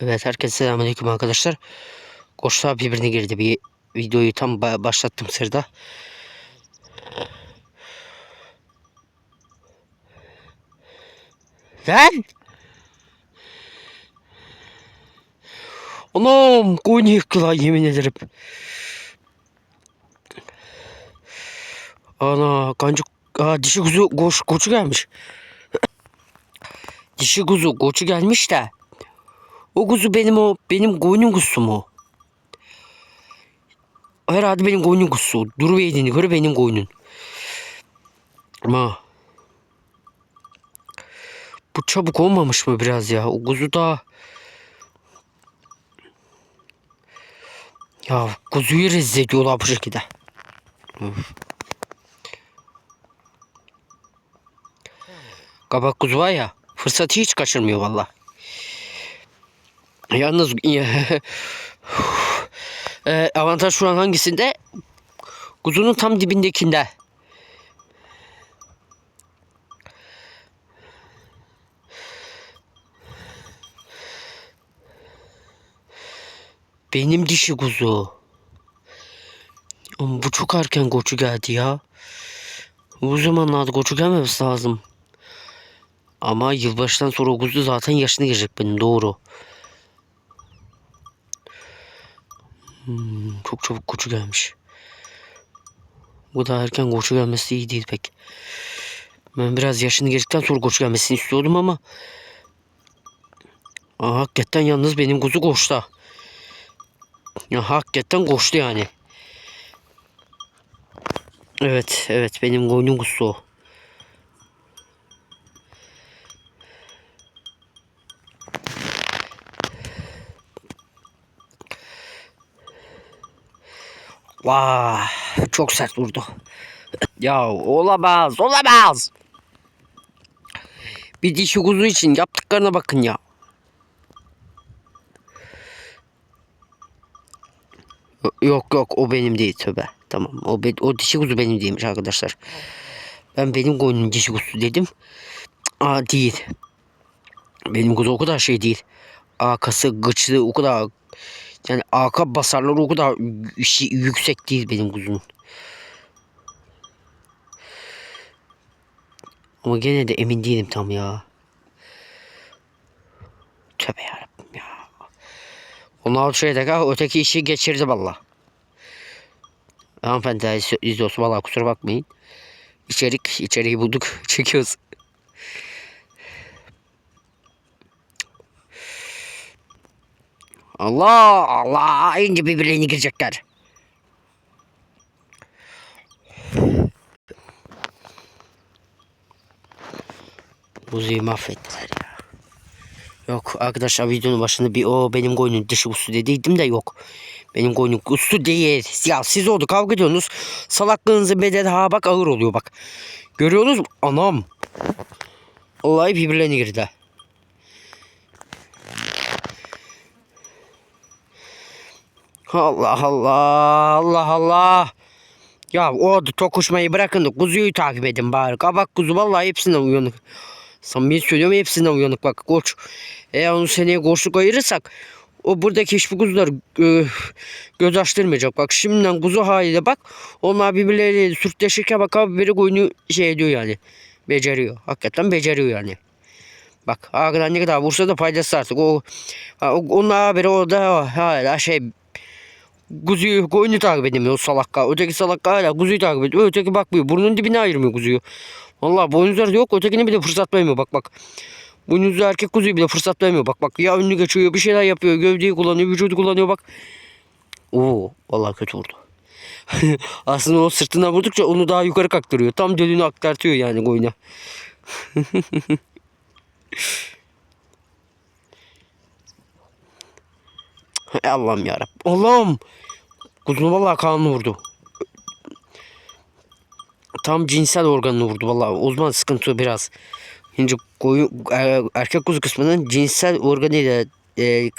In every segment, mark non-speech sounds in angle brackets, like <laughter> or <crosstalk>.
Evet herkese selamünaleyküm arkadaşlar. Koçlar birbirine girdi. Bir videoyu tam ba- başlattım sırada. Lan! Anam koyunu yıktılar yemin ederim. Ana kancık Aa, dişi kuzu koç, koçu gelmiş. dişi kuzu koçu gelmiş de. O kuzu benim o benim koyunun kuzusu mu? Herhalde benim koyunun kuzusu. Duru yediğini göre benim koyunun. Ama bu çabuk olmamış mı biraz ya? O kuzu da ya kuzuyu rezil ediyorlar bu şekilde. Üf. Kabak kuzu var ya fırsatı hiç kaçırmıyor valla. Yalnız <laughs> e, avantaj şu an hangisinde? Kuzunun tam dibindekinde. Benim dişi kuzu. Ama bu çok erken koçu geldi ya. Bu zamanlarda koçu gelmemesi lazım. Ama yılbaşından sonra kuzu zaten yaşına girecek benim doğru. Hmm, çok çabuk koçu gelmiş. Bu da erken koçu gelmesi iyi değil pek. Ben biraz yaşını girdikten sonra koçu gelmesini istiyordum ama Aa, hakikaten yalnız benim kuzu koçta. Ya hakikaten koştu yani. Evet, evet benim koyunun kuzusu o. Vah, çok sert vurdu. ya olamaz, olamaz. Bir dişi kuzu için yaptıklarına bakın ya. Yok yok o benim değil tövbe. Tamam o, o dişi kuzu benim değilmiş arkadaşlar. Ben benim koyunun dişi kuzu dedim. Aa değil. Benim kuzu o kadar şey değil. Arkası gıçlı o kadar yani arka basarları o kadar y- yüksek değil benim kuzunun. Ama gene de emin değilim tam ya. Tövbe yarabbim ya. Onlar şeyde kal öteki işi geçirdi valla. Hanımefendi izliyorsun valla kusura bakmayın. İçerik, içeriği bulduk. <laughs> Çekiyoruz. Allah Allah ince birbirlerine girecekler. Buzuyu mahvettiler ya. Yok arkadaşlar videonun başında bir o benim koyunun dışı ustu dediydim de yok. Benim koyunun ustu değil. Ya siz oldu kavga ediyorsunuz. Salaklığınızın bedeli ha bak ağır oluyor bak. Görüyorsunuz mu? Anam. Olay birbirlerine girdi. Allah Allah Allah Allah. Ya o tokuşmayı bırakın da kuzuyu takip edin bari. Kabak kuzu vallahi hepsinden uyanık. Samimi söylüyorum hepsinden uyanık bak koç. Eğer onu seneye koçluk ayırırsak o buradaki hiçbir kuzular e, göz açtırmayacak. Bak şimdiden kuzu haliyle bak. Onlar birbirleriyle sürtleşirken bak abi biri koyunu şey ediyor yani. Beceriyor. Hakikaten beceriyor yani. Bak arkadan ne kadar vursa da faydası artık. O, o onun haberi orada hala şey kuzuyu koyunu takip edemiyor salakka. Öteki salakka hala kuzuyu takip ediyor. Öteki bakmıyor. Burnunun dibine ayırmıyor kuzuyu. Vallahi boynuzları yok. Ötekine bile fırsat vermiyor. Bak bak. Boynuzlu erkek kuzuyu bile fırsat vermiyor. Bak bak. Ya önünü geçiyor. Bir şeyler yapıyor. Gövdeyi kullanıyor. Vücudu kullanıyor. Bak. Oo. Vallahi kötü vurdu. <laughs> Aslında o sırtına vurdukça onu daha yukarı kaktırıyor. Tam dölünü aktartıyor yani koyuna. <laughs> <laughs> Allah'ım yarabbim. Allah'ım. Kuzunu vallahi kanını vurdu. Tam cinsel organını vurdu vallahi. O zaman sıkıntı biraz. Şimdi koyu, er- erkek kuzu kısmının cinsel organıyla e,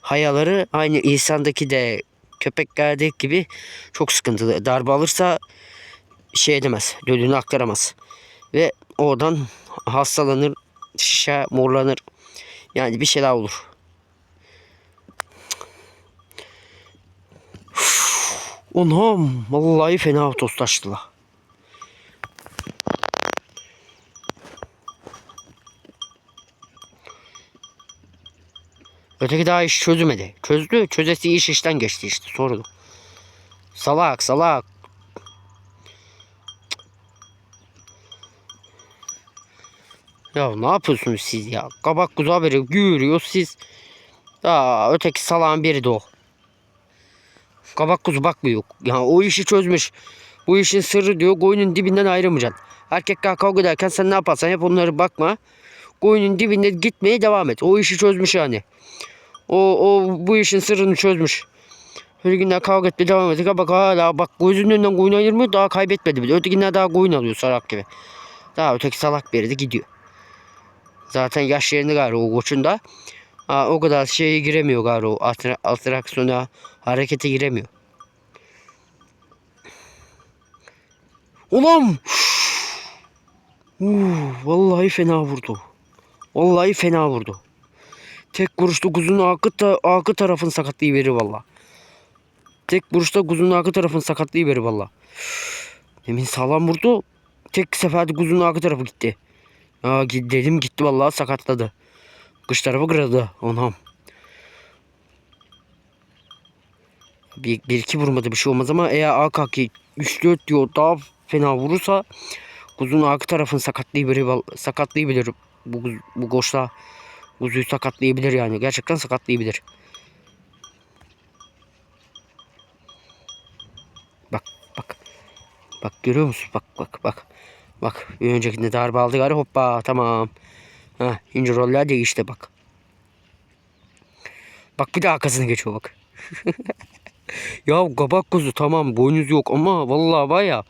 hayaları aynı insandaki de köpeklerdeki gibi çok sıkıntılı. Darbe alırsa şey edemez. Dölünü aktaramaz. Ve oradan hastalanır, şişe, morlanır. Yani bir şeyler olur. Onam vallahi fena tostlaştılar. Öteki daha iş çözmedi. Çözdü. Çözesi iş işten geçti işte. Sordu. Salak salak. Ya ne yapıyorsunuz siz ya? Kabak kuzu haberi yürüyor siz. Aa, öteki salağın biri de o. Kabak kuzu bakmıyor. Ya o işi çözmüş. Bu işin sırrı diyor koyunun dibinden ayrılmayacaksın. Erkekler kavga ederken sen ne yaparsan yap onları bakma. Koyunun dibinde gitmeye devam et. O işi çözmüş yani. O, o bu işin sırrını çözmüş. Günler kavga etmeye devam ettik. Bak hala bak gözünün önünden koyun ayırmıyor. Daha kaybetmedi bile. Ötekiler daha koyun alıyor salak gibi. Daha öteki salak biri de gidiyor. Zaten yaş yerini galiba o koçun da. Ha, o kadar şeye giremiyor galiba o atra- atraksiyona harekete giremiyor. Ulan! Uu, vallahi fena vurdu. Vallahi fena vurdu. Tek vuruşta kuzunun arka, ta arka tarafın sakatlığı verir valla. Tek vuruşta kuzunun arka tarafın sakatlığı verir valla. Demin sağlam vurdu. Tek seferde kuzunun arka tarafı gitti. Aa, dedim gitti vallahi sakatladı. Kış tarafı kırıldı onam. Bir, bir iki vurmadı bir şey olmaz ama eğer AKK 3-4 diyor daha fena vurursa kuzunun arka tarafın sakatlayabilir, sakatlayabilir bu, bu koşta kuzuyu sakatlayabilir yani gerçekten sakatlayabilir. Bak bak bak görüyor musun bak bak bak bak bir öncekinde darbe aldı gari hoppa tamam. Ha, ince roller değişti bak. Bak bir de arkasını geçiyor bak. <laughs> ya kabak kuzu tamam boynuz yok ama vallahi var ya.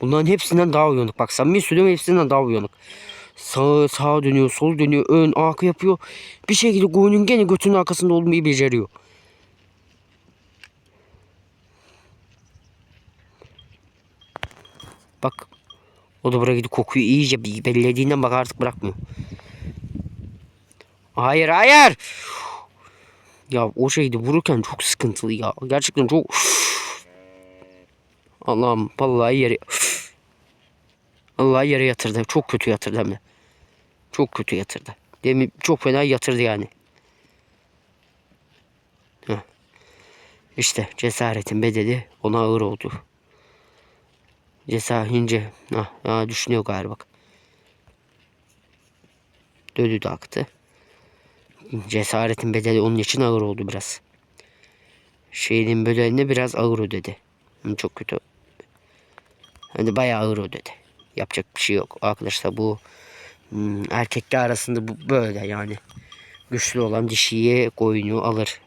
Bunların hepsinden daha uyanık. Bak samimi söylüyorum hepsinden daha uyanık. Sağa, sağa dönüyor, sol dönüyor, ön, arka yapıyor. Bir şekilde koyunun gene götünün arkasında olmayı beceriyor. Bak. O da buraya gidip kokuyu iyice bellediğinden bak artık bırakmıyor. Hayır hayır. Ya o şeydi vururken çok sıkıntılı ya. Gerçekten çok... Allah'ım vallahi yere... Vallahi yere yatırdı. Çok kötü yatırdı hem de. Çok kötü yatırdı. Demin çok fena yatırdı yani. Heh. İşte cesaretin bedeli ona ağır oldu. Cesaret ince. Ha, ha, düşünüyor galiba. Dödü de aktı. Cesaretin bedeli onun için ağır oldu biraz. Şeyin bedelini biraz ağır ödedi. Çok kötü. Hani bayağı ağır ödedi. Yapacak bir şey yok. Arkadaşlar bu erkekler arasında bu böyle yani. Güçlü olan dişiyi koyunu alır.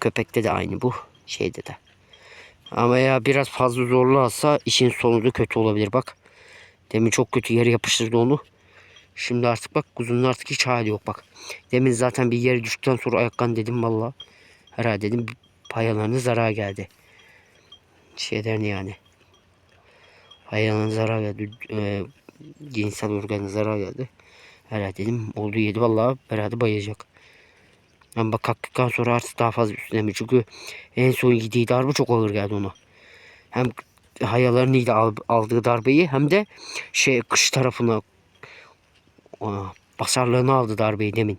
Köpekte de aynı bu. Şeyde de. Ama ya biraz fazla zorlarsa işin sonu da kötü olabilir bak. Demin çok kötü yere yapıştırdı onu. Şimdi artık bak kuzunun artık hiç hali yok bak. Demin zaten bir yere düştükten sonra ayakkan dedim valla. Herhalde dedim payalarına zarar geldi. Şeyden yani. Payalarına zarar geldi. E, cinsel organına zarar geldi. Herhalde dedim oldu yedi valla herhalde bayılacak. Ama bak kalktıktan sonra artık daha fazla üstlenemiyor. Çünkü en son yediği darbe çok ağır geldi ona. Hem hayalarını al, aldığı darbeyi hem de şey kış tarafına Aa, basarlığını aldı darbeyi demin.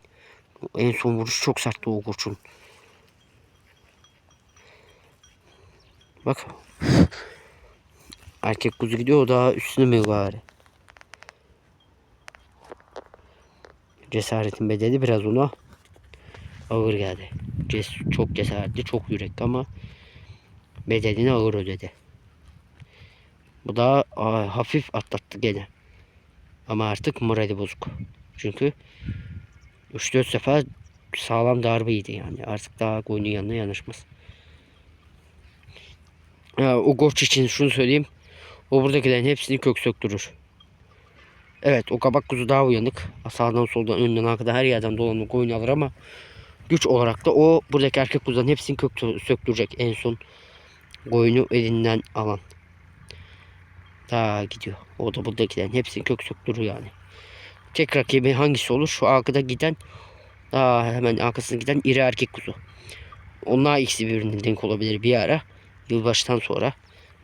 En son vuruş çok sertti o koçun. Bak. <laughs> Erkek kuzu gidiyor daha üstüne mi bari? Cesaretin bedeli biraz ona ağır geldi. Ces çok cesaretli, çok yürekli ama bedelini ağır ödedi. Bu da hafif atlattı gene. Ama artık morali bozuk. Çünkü 3-4 sefer sağlam darbe yedi yani. Artık daha golün yanına yanaşmaz. Ya, o koç için şunu söyleyeyim. O buradakilerin hepsini kök söktürür. Evet o kabak kuzu daha uyanık. Sağdan soldan önden arkadan her yerden dolanıp koyun alır ama güç olarak da o buradaki erkek kuzuların hepsini kök söktürecek en son koyunu elinden alan. Daha gidiyor. O da buradakilerin hepsini kök söktürür yani. Tek rakibi hangisi olur? Şu arkada giden daha hemen arkasına giden iri erkek kuzu. onlar ikisi birbirine denk olabilir bir ara. Yılbaştan sonra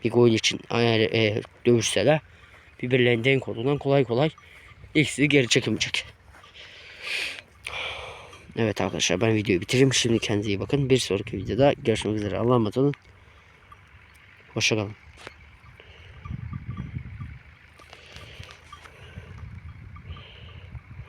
bir gol için eğer e, dövüşseler birbirlerine denk olduğundan kolay kolay ikisi geri çekemeyecek. Evet arkadaşlar ben videoyu bitireyim. Şimdi kendinize iyi bakın. Bir sonraki videoda görüşmek üzere. Allah'a emanet olun. Hoşçakalın.